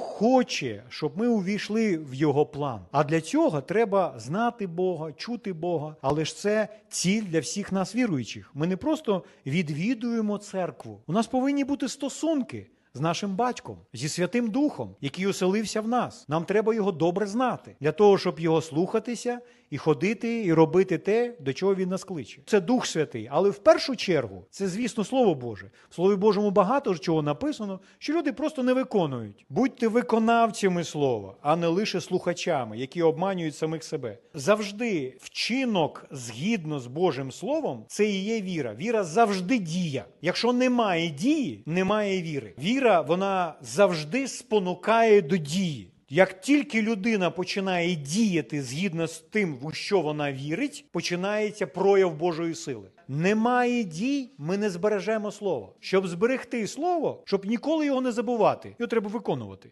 Хоче, щоб ми увійшли в його план. А для цього треба знати Бога, чути Бога. Але ж це ціль для всіх нас віруючих. Ми не просто відвідуємо церкву. У нас повинні бути стосунки. З нашим батьком, зі Святим Духом, який оселився в нас. Нам треба його добре знати для того, щоб його слухатися і ходити, і робити те, до чого він нас кличе. Це Дух Святий. Але в першу чергу це, звісно, Слово Боже. В Слові Божому багато чого написано, що люди просто не виконують. Будьте виконавцями слова, а не лише слухачами, які обманюють самих себе. Завжди вчинок згідно з Божим Словом, це і є віра. Віра завжди діє. Якщо немає дії, немає віри. Віра вона завжди спонукає до дії. Як тільки людина починає діяти згідно з тим, в що вона вірить, починається прояв Божої сили. Немає дій, ми не збережемо слово. Щоб зберегти слово, щоб ніколи його не забувати, його треба виконувати.